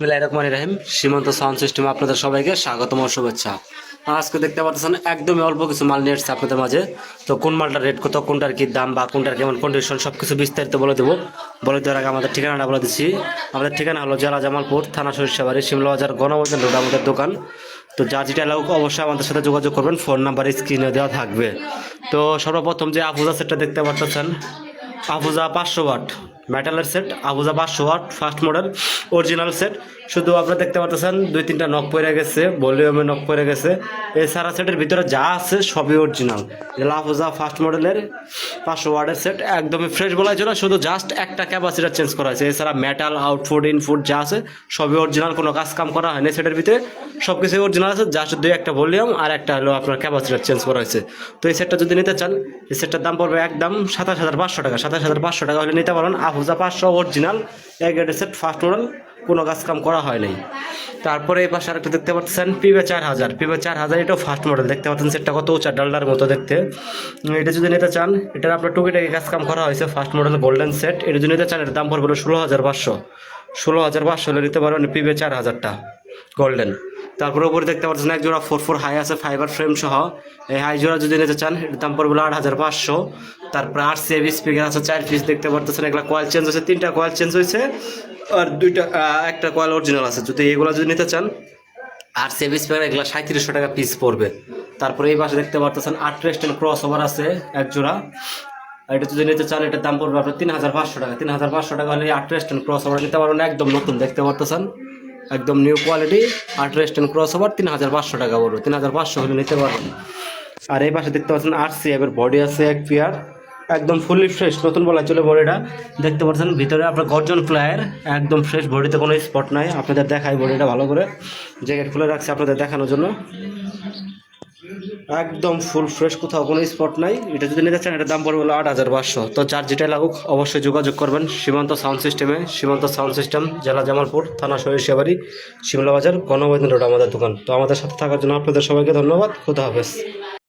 বিসমিল্লাহির রহমানির রহিম। সীমান্ত সাউন্ড সিস্টেমে আপনাদের সবাইকে স্বাগতম ও শুভেচ্ছা। আজকে দেখতে পাচ্ছেন একদমই অল্প কিছু মাল নিয়ে এসেছে আপনাদের মাঝে। তো কোন মালটার রেট কত, কোনটার কি দাম বা কোনটার কেমন কন্ডিশন সব কিছু বিস্তারিত বলে দেবো। বলে দেওয়ার আগে আমাদের ঠিকানাটা বলে দিচ্ছি। আমাদের ঠিকানা হলো জেলা জামালপুর, থানা সরিষাবাড়ি শিমলা বাজার গণবাজার রোড, আমাদের দোকান। তো যার যেটা লাগবে অবশ্যই আমাদের সাথে যোগাযোগ করবেন। ফোন নাম্বার স্ক্রিনে দেওয়া থাকবে। তো সর্বপ্রথম যে আফুজা সেটটা দেখতে পাচ্ছেন আফুজা পাঁচশো ওয়াট মেটালের সেট আবুজা পাঁচশো watt first model original set শুধু আপনারা দেখতে পাচ্ছেন, দুই তিনটা নক পড়ে গেছে ভলিউমে নক পড়ে গেছে। এছাড়া সেটের ভিতরে যা আছে সবই অরিজিনাল যেটা ফার্স্ট মডেলের পাঁচশো ওয়ার্ডের সেট একদমই ফ্রেশ বলা হয়েছিল শুধু জাস্ট একটা ক্যাপাসিটার চেঞ্জ করা হয়েছে এছাড়া মেটাল আউটফুট ইনফুট যা আছে, সবই অরিজিনাল কোনো কাজ কাম করা হয়নি সেটের ভিতরে। সব কিছুই অরিজিনাল আছে জাস্ট দুই একটা ভলিউম আর একটা হলো আপনার ক্যাপাসিটার চেঞ্জ করা হয়েছে। তো এই সেটটা যদি নিতে চান, এই সেটটার দাম পড়বে একদম সাতাশ হাজার পাঁচশো টাকা। সাতাশ হাজার পাঁচশো টাকা হলে নিতে পারেন আফুজা পাঁচশো অরিজিনাল এক সেট ফার্স্ট মডেল কোনো কাজ কাম করা হয় নাই। তারপরে এই পাশে আরেকটা দেখতে পাচ্ছেন পিবে চার হাজার। পিবে চার হাজার এটাও ফার্স্ট মডেল দেখতে পাচ্ছেন সেটটা কত উঁচা, ডালডার মতো দেখতে। এটা যদি নিতে চান, এটার আপনার টুকিটাকি কাজ কাম করা হয়েছে ফার্স্ট মডেল গোল্ডেন সেট এটা যদি নিতে চান, এটার দাম পড়বে ষোলো হাজার পাঁচশো। ষোলো হাজার পাঁচশো হলে নিতে পারবেন পিবে চার হাজারটা গোল্ডেন তারপরে উপরে দেখতে পাচ্ছেন, এক জোড়া ফোর ফোর হাই আছে ফাইবার ফ্রেম সহ। এই হাই জোড়া যদি নিতে চান, এটার দাম পড়বে আট হাজার পাঁচশো। তারপরে আর সেভি স্পিকার আছে, চার পিস দেখতে পারতেছেন, এগুলো কয়েল চেঞ্জ হয়েছে, তিনটা কয়েল চেঞ্জ হয়েছে, আর দুইটা একটা কয়েল অরিজিনাল আছে। যদি এগুলো যদি নিতে চান, আর সেভি স্পিকার এগুলো সাঁত্রিশশো টাকা পিস পড়বে। তারপরে এই পাশে দেখতে পারতেছেন, আট রেস্টেন ক্রস ওভার আছে, এক জোড়া। এটা যদি নিতে চান, এটার দাম পড়বে আপনার তিন হাজার পাঁচশো টাকা। তিন হাজার পাঁচশো টাকা হলে আট রেস্টেন ক্রস ওভার নিতে পারবেন, একদম নতুন, দেখতে পারতেছেন? একদম নিউ কোয়ালিটি আট রেস্টেন ক্রস ওভার তিন হাজার পাঁচশো টাকা পড়বে। তিন হাজার পাঁচশো হলে নিতে পারবেন। আর এই পাশে দেখতে পাচ্ছেন, আর সি এর বডি আছে, এক পেয়ার একদম ফুললি ফ্রেশ নতুন বলা চলে বডিটা। দেখতে পাচ্ছেন ভিতরে আপনার গর্জন প্লায়ের একদম ফ্রেশ বডিতে কোনো স্পট নাই। আপনাদের দেখাই বডিটা ভালো করে। জ্যাকেট খুলে রাখছি আপনাদের দেখানোর জন্য। একদম ফুল ফ্রেশ কোথাও কোনো স্পট নাই। এটা যদি নিতে চান, এটার দাম পড়বে হলো আট হাজার পাঁচশো। তো যার যেটাই লাগুক, অবশ্যই যোগাযোগ করবেন সীমান্ত সাউন্ড সিস্টেমে সীমান্ত সাউন্ড সিস্টেম জেলা জামালপুর, থানা সরিষাবাড়ি শিমলা বাজার গণবৈদ্য রোড, আমাদের দোকান। তো আমাদের সাথে থাকার জন্য আপনাদের সবাইকে ধন্যবাদ। খুদা হাফেজ।